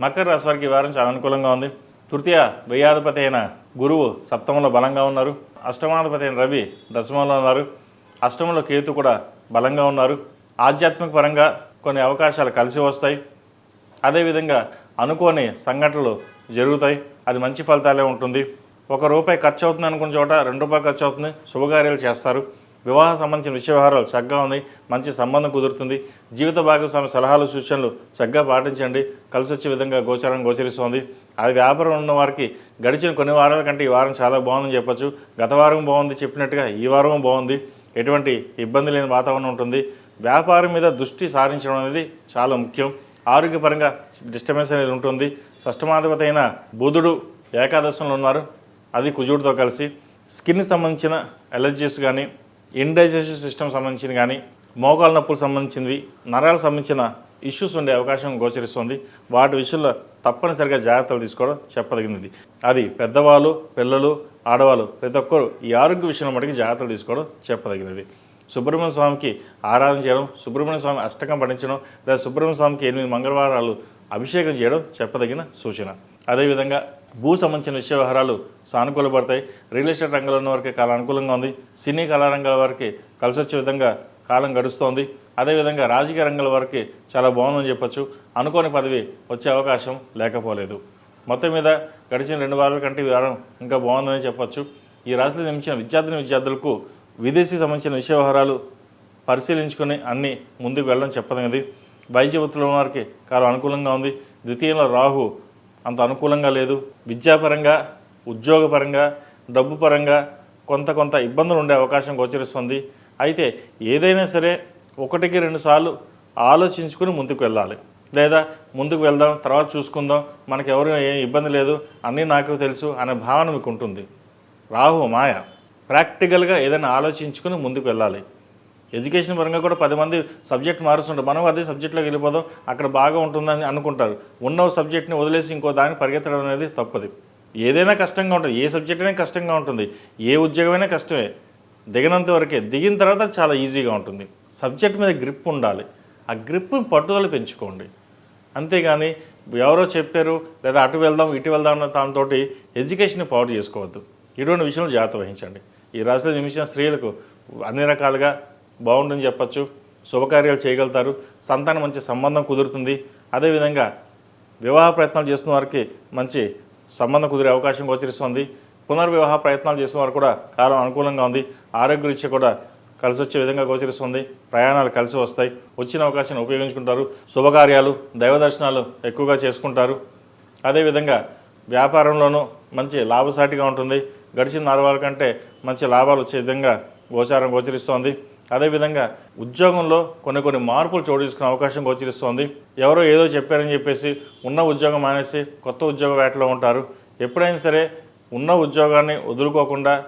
మకర రాశి వారికి వారం చాలా అనుకూలంగా ఉంది. తృతీయ వ్యయాధిపతి అయిన గురువు సప్తమంలో బలంగా ఉన్నారు. అష్టమాధిపతి అయిన రవి దశమంలో ఉన్నారు. అష్టమంలో కేతు కూడా బలంగా ఉన్నారు. ఆధ్యాత్మిక పరంగా కొన్ని అవకాశాలు కలిసి వస్తాయి. అదేవిధంగా అనుకోని సంఘటనలు జరుగుతాయి. అది మంచి ఫలితాలే ఉంటుంది. ఒక రూపాయి ఖర్చు అవుతుంది అనుకున్న చోట రెండు రూపాయలు ఖర్చు అవుతుంది. శుభకార్యాలు చేస్తారు. వివాహం సంబంధించిన విషయ వ్యవహారాలు చక్కగా ఉన్నాయి మంచి సంబంధం కుదురుతుంది. జీవిత భాగస్వామి సలహాలు సూచనలు చక్కగా పాటించండి. కలిసి వచ్చే విధంగా గోచారం గోచరిస్తోంది. అది వ్యాపారం ఉన్న వారికి గడిచిన కొన్ని వారాల కంటే ఈ వారం చాలా బాగుందని చెప్పొచ్చు. గత వారం బాగుంది చెప్పినట్టుగా ఈ వారం బాగుంది. ఎటువంటి ఇబ్బంది లేని వాతావరణం ఉంటుంది. వ్యాపారం మీద దృష్టి సారించడం అనేది చాలా ముఖ్యం. ఆరోగ్యపరంగా డిస్టర్బెన్స్ అనేది ఉంటుంది. షష్టమాధిపతి అయిన బుధుడు ఏకాదశంలో ఉన్నారు. అది కుజుడితో కలిసి. స్కిన్ సంబంధించిన ఎలర్జీస్ కానీ ఇండైజెషన్ సిస్టమ్ సంబంధించిన కానీ మోకాల నొప్పులకు సంబంధించినవి నరాలకు సంబంధించిన ఇష్యూస్ ఉండే అవకాశం గోచరిస్తుంది. వాటి విషయంలో తప్పనిసరిగా జాగ్రత్తలు తీసుకోవడం చెప్పదగినది. అది పెద్దవాళ్ళు పిల్లలు ఆడవాళ్ళు ప్రతి ఒక్కరు ఈ ఆరోగ్య విషయంలో మటుకు జాగ్రత్తలు తీసుకోవడం చెప్పదగినది. సుబ్రహ్మణ్య స్వామికి ఆరాధన చేయడం సుబ్రహ్మణ్య స్వామి అష్టకం పఠించడం లేదా సుబ్రహ్మణ్య స్వామికి ఎనిమిది మంగళవారాలు అభిషేకం చేయడం చెప్పదగిన సూచన. అదేవిధంగా భూ సంబంధించిన విషయ వ్యవహారాలు సానుకూలపడతాయి. రియల్ ఎస్టేట్ రంగంలో ఉన్న వారికి చాలా అనుకూలంగా ఉంది. సినీ కళారంగాల వారికి కలిసి వచ్చే విధంగా కాలం గడుస్తోంది. అదేవిధంగా రాజకీయ రంగాల వారికి చాలా బాగుందని చెప్పొచ్చు. అనుకోని పదవి వచ్చే అవకాశం లేకపోలేదు. మొత్తం మీద గడిచిన రెండు వారాల కంటే ఈ ఇంకా బాగుందని చెప్పొచ్చు. ఈ రాశిలో నిమించిన విద్యార్థిని విద్యార్థులకు విదేశీ సంబంధించిన విషయ వ్యవహారాలు పరిశీలించుకొని అన్ని ముందుకు వెళ్ళడం చెప్పదగినది. వైద్య వృత్తిలో వారికి కాలం అనుకూలంగా ఉంది. ద్వితీయంలో రాహు అంత అనుకూలంగా లేదు. విద్యాపరంగా ఉద్యోగపరంగా డబ్బు పరంగా కొంత కొంత ఇబ్బందులు ఉండే అవకాశం గోచరిస్తుంది. అయితే ఏదైనా సరే ఒకటికి రెండు సార్లు ఆలోచించుకుని ముందుకు వెళ్ళాలి. లేదా ముందుకు వెళ్దాం తర్వాత చూసుకుందాం మనకి ఎవరు ఏం ఇబ్బంది లేదు అన్నీ నాకు తెలుసు అనే భావన మీకు ఉంటుంది. రాహు మాయ. ప్రాక్టికల్గా ఏదైనా ఆలోచించుకుని ముందుకు వెళ్ళాలి. ఎడ్యుకేషన్ పరంగా కూడా పది మంది సబ్జెక్ట్ మారుస్తుంటారు. మనం అదే సబ్జెక్ట్లోకి వెళ్ళిపోదాం అక్కడ బాగా ఉంటుందని అనుకుంటారు. ఉన్న సబ్జెక్ట్ని వదిలేసి ఇంకో దాన్ని పరిగెత్తడం అనేది తప్పది. ఏదైనా కష్టంగా ఉంటుంది. ఏ సబ్జెక్ట్ అయినా కష్టంగా ఉంటుంది. ఏ ఉద్యోగమైనా కష్టమే. దిగినంత వరకే. దిగిన తర్వాత చాలా ఈజీగా ఉంటుంది. సబ్జెక్ట్ మీద గ్రిప్ ఉండాలి. ఆ గ్రిప్ని పట్టుదల పెంచుకోండి. అంతేగాని ఎవరో చెప్పారు లేదా అటు వెళ్దాం ఇటు వెళ్దాం అన్న దాంతో ఎడ్యుకేషన్ పవర్ చేసుకోవద్దు. ఇటువంటి విషయంలో జాగ్రత్త వహించండి. ఈ రాశిలో నిమిషం స్త్రీలకు అన్ని రకాలుగా బాగుంటుందని చెప్పచ్చు. శుభకార్యాలు చేయగలుగుతారు. సంతానం మంచి సంబంధం కుదురుతుంది. అదేవిధంగా వివాహ ప్రయత్నాలు చేస్తున్న వారికి మంచి సంబంధం కుదిరే అవకాశం గోచరిస్తుంది. పునర్వివాహ ప్రయత్నాలు చేసిన వారు కూడా కాలం అనుకూలంగా ఉంది. ఆరోగ్య రీత్యా కూడా కలిసి వచ్చే విధంగా గోచరిస్తుంది. ప్రయాణాలు కలిసి వస్తాయి. వచ్చిన అవకాశాన్ని ఉపయోగించుకుంటారు. శుభకార్యాలు దైవ దర్శనాలు ఎక్కువగా చేసుకుంటారు. అదేవిధంగా వ్యాపారంలోనూ మంచి లాభసాటిగా ఉంటుంది. గడిచిన నాలుగు కంటే మంచి లాభాలు వచ్చే విధంగా గోచారం గోచరిస్తోంది. అదేవిధంగా ఉద్యోగంలో కొన్ని కొన్ని మార్పులు చోటు చేసుకునే అవకాశం గోచరిస్తోంది ఎవరో ఏదో చెప్పారని చెప్పేసి ఉన్న ఉద్యోగం మానేసి కొత్త ఉద్యోగ వేటలో ఉంటారు. ఎప్పుడైనా సరే ఉన్న ఉద్యోగాన్ని వదులుకోకుండా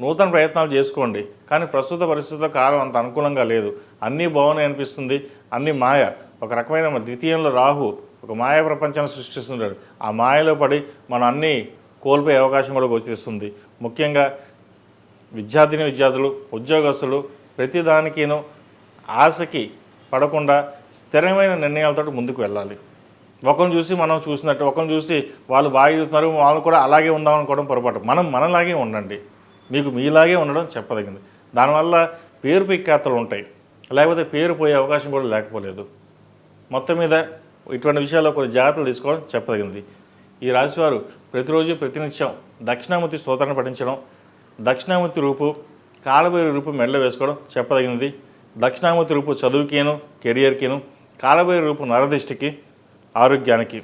నూతన ప్రయత్నాలు చేసుకోండి. కానీ ప్రస్తుత పరిస్థితుల్లో కాలం అంత అనుకూలంగా లేదు. అన్నీ బాగున్నాయి అనిపిస్తుంది. అన్నీ మాయ. ఒక రకమైన ద్వితీయంలో రాహు ఒక మాయ ప్రపంచాన్ని సృష్టిస్తుంటాడు. ఆ మాయలో పడి మనం అన్నీ కోల్పోయే అవకాశం కూడా గోచరిస్తుంది ముఖ్యంగా విద్యార్థిని విద్యార్థులు ఉద్యోగస్తులు ప్రతిదానికిను ఆశకి పడకుండా స్థిరమైన నిర్ణయాలతో ముందుకు వెళ్ళాలి. ఒకరిని చూసి మనం చూసినట్టు ఒకరిని చూసి వాళ్ళు బాగా ఎదుగుతున్నారు వాళ్ళు కూడా అలాగే ఉందాం అనుకోవడం పొరపాటు. మనం మనలాగే ఉండండి. మీకు మీలాగే ఉండడం చెప్పదగింది. దానివల్ల పేరు పిక్కాతలు ఉంటాయి. లేకపోతే పేరు పోయే అవకాశం కూడా లేకపోలేదు. మొత్తం మీద ఇటువంటి విషయాల్లో కొన్ని జాగ్రత్తలు తీసుకోవడం చెప్పదగింది. ఈ రాశివారు ప్రతిరోజు ప్రతినిత్యం దక్షిణామూర్తి స్తోత్రాన్ని పఠించడం దక్షిణామూర్తి రూపు కాలభైరు రూపు మెడలో వేసుకోవడం చెప్పదగినది. దక్షిణామూర్తి రూపు చదువుకేను కెరియర్కిను కాలభైరు రూపు నరదిష్టికి ఆరోగ్యానికి.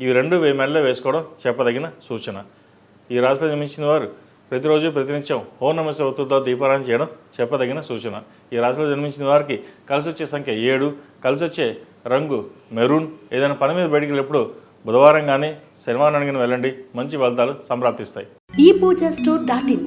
ఇవి రెండు మెడలో వేసుకోవడం చెప్పదగిన సూచన. ఈ రాశిలో జన్మించిన వారు ప్రతిరోజు ప్రతినిత్యం ఓ నమస్తే ఒత్తుతో దీపారాయణ చేయడం చెప్పదగిన సూచన. ఈ రాశిలో జన్మించిన వారికి కలిసి వచ్చే సంఖ్య ఏడు కలిసి వచ్చే రంగు మెరూన్. ఏదైనా పని మీద బయటికి వెళ్ళినప్పుడు బుధవారం కానీ శనివారం కానీ వెళ్ళండి. మంచి ఫలితాలు సంప్రాప్తిస్తాయి. ఈ పూజ స్టోర్ డాట్ ఇన్.